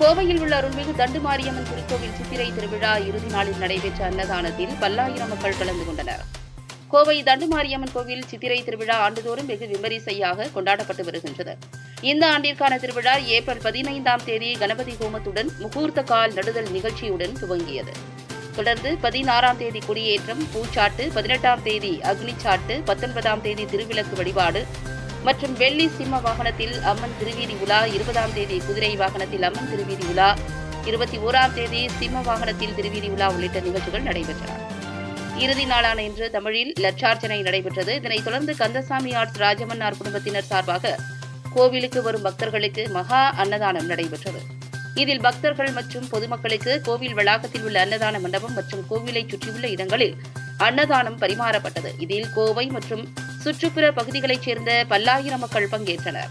கோவையில் உள்ள அருள்மிகு தண்டுமாரியம்மன் திருக்கோவில் சித்திரை திருவிழா இறுதி நாளில் நடைபெற்ற அன்னதானத்தில் பல்லாயிரம் மக்கள் கலந்து கொண்டனர். கோவை தண்டு மாரியம்மன் கோவில் சித்திரை திருவிழா ஆண்டுதோறும் வெகு விமரிசையாக கொண்டாடப்பட்டு வருகின்றது. இந்த ஆண்டிற்கான திருவிழா ஏப்ரல் பதினைந்தாம் தேதி கணபதி ஹோமத்துடன் முகூர்த்த கால் நடுதல் நிகழ்ச்சியுடன் துவங்கியது. தொடர்ந்து பதினாறாம் தேதி கொடியேற்றம் பூச்சாட்டு பதினெட்டாம் தேதி அக்னிச்சாட்டு பத்தொன்பதாம் தேதி திருவிளக்கு வழிபாடு மற்றும் வெள்ளி சிம்ம வாகனத்தில் அம்மன் திருவீதி உலா இருபதாம் தேதி குதிரை வாகனத்தில் அம்மன் திருவீதி உலா. இருபத்தி ஓராம் தேதி சிம்ம வாகனத்தில் திருவீதி உலா உள்ளிட்ட நிகழ்ச்சிகள் நடைபெற்றன. இறுதி நாளான இன்று தமிழில் லட்சார்ச்சனை நடைபெற்றது. இதனைத் தொடர்ந்து கந்தசாமி ஆர்ட்ஸ் ராஜமன்னார் குடும்பத்தினர் சார்பாக கோவிலுக்கு வரும் பக்தர்களுக்கு மகா அன்னதானம் நடைபெற்றது. இதில் பக்தர்கள் மற்றும் பொதுமக்களுக்கு கோவில் வளாகத்தில் உள்ள அன்னதான மண்டபம் மற்றும் கோவிலை சுற்றியுள்ள இடங்களில் அன்னதானம் பரிமாறப்பட்டது. இதில் கோவை மற்றும் சுற்றுப்புற பகுதிகளைச் சேர்ந்த பல்லாயிரம் மக்கள் பங்கேற்றனர்.